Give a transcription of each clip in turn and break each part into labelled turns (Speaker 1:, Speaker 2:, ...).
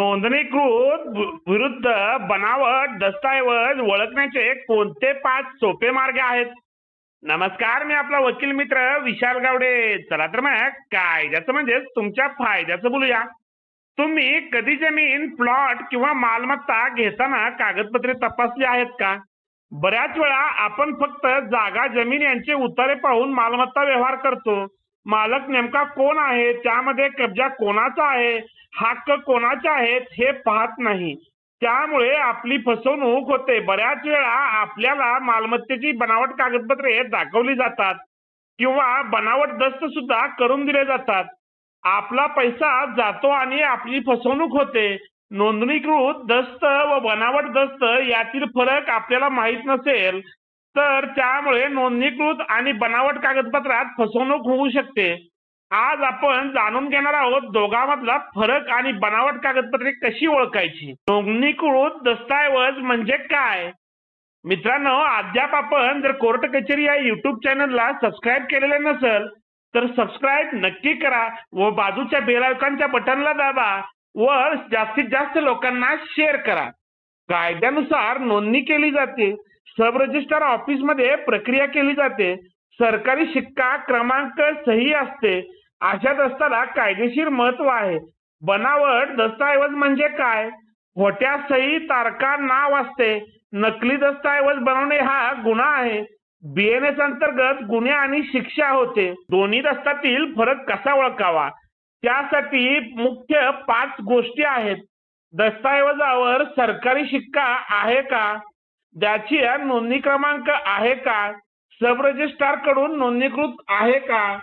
Speaker 1: नोंदणीकृत विरुद्ध बनावट दस्तऐवज ओळखण्याचे कोणते पाच सोपे मार्ग आहेत? नमस्कार मी आपला वकील मित्र विशाल गावडे. चला तर मग कायद्याचं म्हणजेच तुमच्या फायद्याचं बोलूया. तुम्ही कधी जमीन प्लॉट किंवा मालमत्ता घेताना कागदपत्रे तपासली आहेत का? बऱ्याच वेळा आपण फक्त जागा जमीन यांचे उतारे पाहून मालमत्ता व्यवहार करतो. मालक नेमका कोण आहे? त्यामध्ये कब्जा कोणाचा आहे? हक्क कोणाचे आहेत? हे पाहत नाही. त्यामुळे आपली फसवणूक होते. बऱ्याच वेळा आपल्याला मालमत्तेची बनावट कागदपत्रे दाखवली जातात किंवा बनावट दस्त सुद्धा करून दिले जातात. आपला पैसा जातो आणि आपली फसवणूक होते. नोंदणीकृत दस्त व बनावट दस्त यातील फरक आपल्याला माहीत नसेल. तर त्यामुळे नोंदणीकृत आणि बनावट कागदपत्रात फसवणूक होऊ शकते. आज आपण जाणून घेणार आहोत दोघांमधला फरक आणि बनावट कागदपत्रे कशी ओळखायची? नोंदणीकृत दस्तऐवज म्हणजे काय? मित्रांनो अद्याप आपण जर कोर्ट कचेरी या युट्यूब चॅनलला सबस्क्राईब केलेले नसेल तर सबस्क्राईब नक्की करा व बाजूच्या बेलायकांच्या बटनला दाबा व जास्तीत जास्त लोकांना शेअर करा. कायद्यानुसार नोंदणी केली जाते. सब रजिस्ट्रार ऑफिसमध्ये प्रक्रिया केली जाते. सरकारी शिक्का क्रमांक सही असते. अशा दस्ताला कायदेशीर महत्त्व आहे. बनावट दस्तऐवज म्हणजे काय? खोट्या सही तारखा नाव असते. नकली दस्तऐवज बनवणे हा गुन्हा आहे. बीएनएस अंतर्गत गुन्हे आणि शिक्षा होते. दोन्ही दस्तातील फरक कसा ओळखावा? त्यासाठी मुख्य पाच गोष्टी आहेत. दस्तऐवजावर सरकारी शिक्का आहे का? त्याची नोंदणी क्रमांक आहे का? सब रजिस्ट्रारकडून नोंदणीकृत आहे का?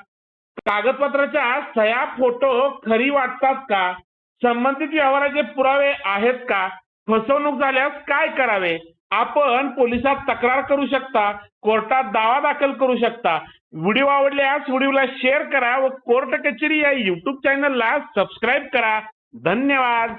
Speaker 1: कागदपत्राच्या सह्या फोटो खरी वाटतात का? संबंधित व्यवहाराचे पुरावे आहेत का? फसवणूक झाल्यास काय करावे? आपण पोलिसात तक्रार करू शकता कोर्टात दावा दाखल करू शकता. व्हिडिओ आवडल्यास व्हिडिओला शेअर करा व कोर्ट कचेरी या युट्यूब चॅनलला सबस्क्राईब करा. धन्यवाद!